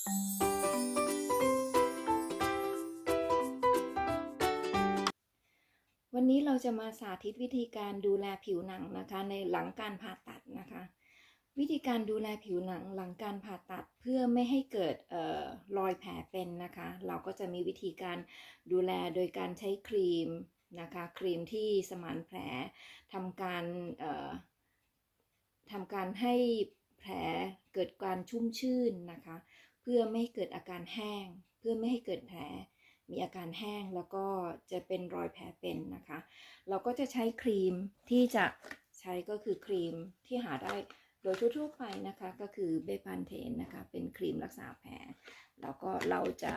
วันนี้เราจะมาสาธิตวิธีการดูแลผิวหนังนะคะในหลังการผ่าตัดนะคะ วิธีการดูแลผิวหนังหลังการผ่าตัดเพื่อไม่ให้เกิดออรอยแผลเป็นนะคะ เราก็จะมีวิธีการดูแลโดยการใช้ครีมนะคะครีมที่สมานแผลทำการออทำการให้แผลเกิดการชุ่มชื่นนะคะ พื่อไม่ให้เกิดอาการแห้ง เพื่อไม่ให้เกิดแผล มีอาการแห้งแล้วก็จะเป็นรอยแผลเป็นนะคะ เราก็จะใช้ครีมที่จะใช้ก็คือครีมที่หาได้โดยทั่วๆไปนะคะก็คือเบปานเทนนะคะเป็นครีมรักษาแผลแล้วก็เราจะ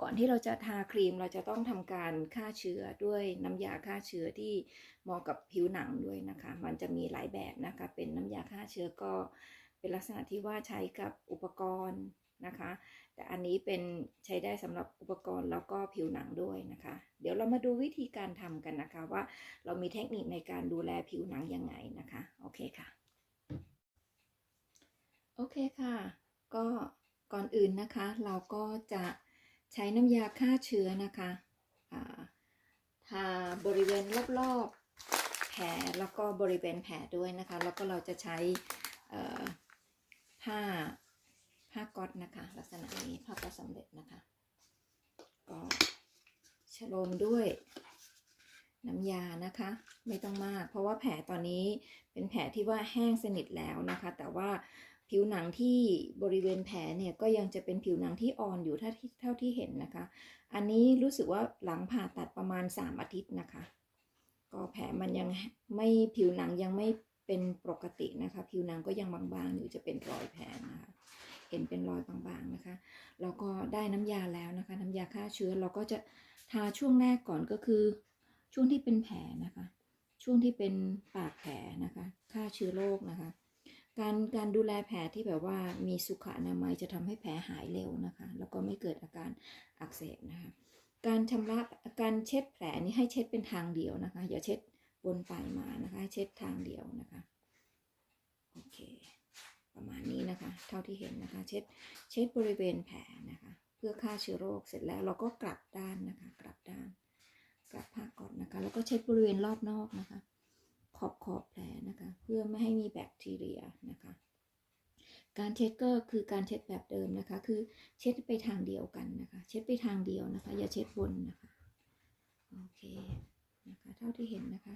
ก่อนที่เราจะทาครีมเราจะต้องทำการฆ่าเชื้อด้วยน้ำยาฆ่าเชื้อที่เหมาะกับผิวหนังด้วยนะคะ มันจะมีหลายแบบนะคะ เป็นน้ำยาฆ่าเชื้อก็ เป็นลักษณะที่ว่าใช้กับอุปกรณ์นะคะ แต่อันนี้เป็นใช้ได้สำหรับอุปกรณ์แล้วก็ผิวหนังด้วยนะคะ เดี๋ยวเรามาดูวิธีการทำกันนะคะว่าเรามีเทคนิคในการดูแลผิวหนังยังไงนะคะ โอเคค่ะ โอเคค่ะ ก็ก่อนอื่นนะคะ เราก็จะใช้น้ำยาฆ่าเชื้อนะคะทาบริเวณรอบๆแผลแล้วก็บริเวณแผลด้วยนะคะ แล้วก็เราจะใช้อ่อ ผ้าผ้าก๊อตนะคะ ลักษณะนี้ผ้าก๊อตสำเร็จนะคะ ก็ฉโลมด้วยน้ำยานะคะ ไม่ต้องมาก เพราะว่าแผลตอนนี้เป็นแผลที่ว่าแห้งสนิทแล้วนะคะ แต่ว่าผิวหนังที่บริเวณแผลเนี่ยก็ยังจะเป็นผิวหนังที่อ่อนอยู่เท่าที่เท่าที่เห็นนะคะ อันนี้รู้สึกว่าหลังผ่าตัดประมาณ 3 อาทิตย์นะคะ ก็แผลมันยังไม่ผิวหนังยังไม่ เป็นปกตินะคะ ผิวหนังก็ยังบางๆอยู่จะเป็นรอยแผลนะคะ เห็นเป็นรอยบางๆนะคะแล้วก็ได้น้ำยาแล้วนะคะ น้ำยาฆ่าเชื้อเราก็จะทาช่วงแรกก่อนก็คือช่วงที่เป็นแผลนะคะ ช่วงที่เป็นปากแผลนะคะฆ่าเชื้อโรคนะคะ การการดูแลแผลที่แบบว่ามีสุขอนามัยจะทำให้แผลหายเร็วนะคะ แล้วก็ไม่เกิดอาการอักเสบนะคะ การชำระการเช็ดแผลนี้ให้เช็ดเป็นทางเดียวนะคะ อย่าเช็ด วนไปมานะคะ เช็ดทางเดียวนะคะ โอเค ประมาณนี้นะคะ เท่าที่เห็นนะคะ เช็ดเช็ดบริเวณแผลนะคะ เพื่อฆ่าเชื้อโรคเสร็จแล้วเราก็กลับด้านนะคะ กลับด้าน กลับผ้าก่อนนะคะ แล้วก็เช็ดบริเวณรอบนอกนะคะ ขอบขอบแผลนะคะ เพื่อไม่ให้มีแบคทีเรียนะคะการเช็ดก็คือการเช็ดแบบเดิมนะคะ คือเช็ดไปทางเดียวกันนะคะ เช็ดไปทางเดียวนะคะ อย่าเช็ดวนนะคะ โอเคนะคะ เท่าที่เห็นนะคะ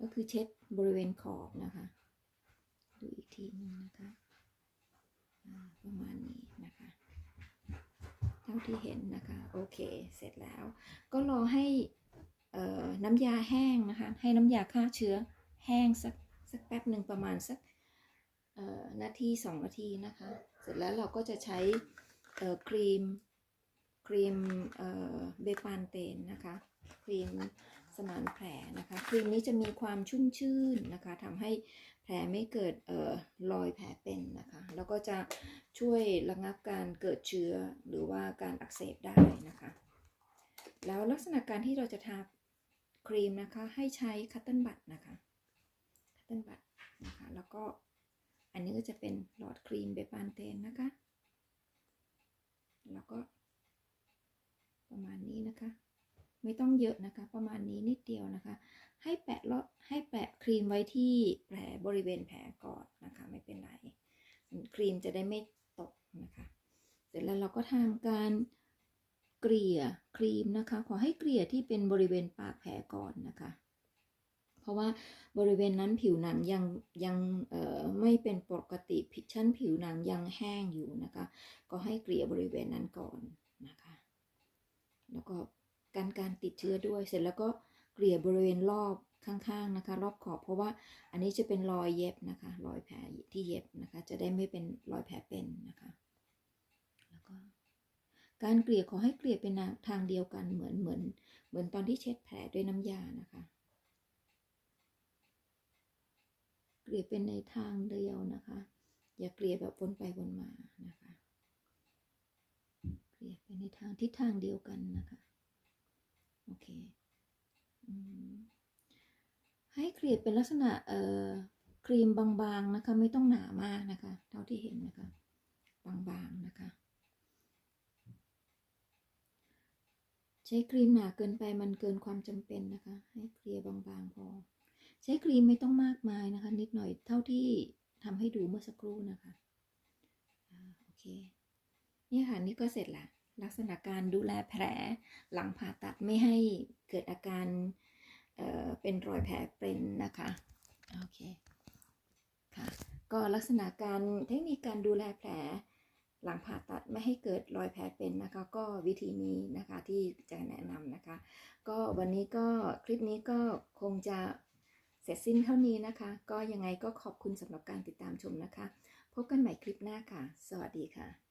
ก็คือเช็ดบริเวณขอบนะคะ ดูอีกทีนึงนะคะประมาณนี้นะคะ เท่าที่เห็นนะคะ โอเค เสร็จแล้ว ก็รอให้น้ำยาแห้งนะคะ ให้น้ำยาฆ่าเชื้อแห้งสักสักแป๊บหนึ่งประมาณสักนาทีสองนาทีนะคะ เสร็จแล้วเราก็จะใช้ครีมครีมเบปานเตนนะคะ ครีม สมานแผลนะคะครีมนี้จะมีความชุ่มชื่นนะคะทำให้แผลไม่เกิดเอ่อรอยแผลเป็นนะคะ แล้วก็จะช่วยระงับการเกิดเชื้อหรือว่าการอักเสบได้นะคะ แล้วลักษณะการที่เราจะทาครีมนะคะให้ใช้คัตเติลบัตนะคะคัตเติลบัตนะคะแล้วก็อันนี้ก็จะเป็นหลอดครีมเบปานเตนนะคะ แล้วก็ประมาณนี้นะคะ ไม่ต้องเยอะนะคะ ประมาณนี้นิดเดียวนะคะ ให้แปะลาะให้แปะครีมไว้ที่แผลบริเวณแผลก่อนนะคะ ไม่เป็นไรครีมจะได้ไม่ตกนะคะ เสร็จแล้วเราก็ทำการเกลี่ยครีมนะคะ ขอให้เกลี่ยที่เป็นบริเวณปากแผลก่อนนะคะ เพราะว่าบริเวณนั้นผิวหนังยังยังไม่เป็นปกติชั้นผิวหนังยังแห้งอยู่นะคะ ก็ให้เกลี่ยบริเวณนั้นก่อนนะคะ แล้วก็ การการติดเชื้อด้วย เสร็จแล้วก็เกลี่ยบริเวณรอบข้างๆนะคะ รอบขอบเพราะว่าอันนี้จะเป็นรอยเย็บนะคะ รอยแผลที่เย็บนะคะ จะได้ไม่เป็นรอยแผลเป็นนะคะแล้วก็การเกลี่ยขอให้เกลี่ยเป็นทางเดียวกันเหมือนเหมือนเหมือนตอนที่เช็ดแผลด้วยน้ำยานะคะ เกลี่ยเป็นในทางเดียวนะคะ อย่าเกลี่ยแบบวนไปวนมานะคะ เกลี่ยไปในทางทิศทางเดียวกันนะคะ โอเคให้เกลี่ยเป็นลักษณะเอ่อครีมบางๆนะคะ ไม่ต้องหนามากนะคะ เท่าที่เห็นนะคะ บางๆนะคะ ใช้ครีมหนาเกินไปมันเกินความจำเป็นนะคะ ให้เคลียบางๆพอ ใช้ครีมไม่ต้องมากมายนะคะ นิดหน่อยเท่าที่ทำให้ดูเมื่อสักครู่นะคะโอเค นี่ค่ะนี่ก็เสร็จละ ลักษณะการดูแลแผลหลังผ่าตัดไม่ให้เกิดอาการเอ่อเป็นรอยแผลเป็นนะคะโอเคค่ะก็ลักษณะการเทคนิคการดูแลแผลหลังผ่าตัดไม่ให้เกิดรอยแผลเป็นนะคะ ก็วิธีนี้นะคะที่จะแนะนำนะคะ ก็วันนี้ก็คลิปนี้ก็คงจะเสร็จสิ้นเท่านี้นะคะ ก็ยังไงก็ขอบคุณสำหรับการติดตามชมนะคะ พบกันใหม่คลิปหน้าค่ะ สวัสดีค่ะ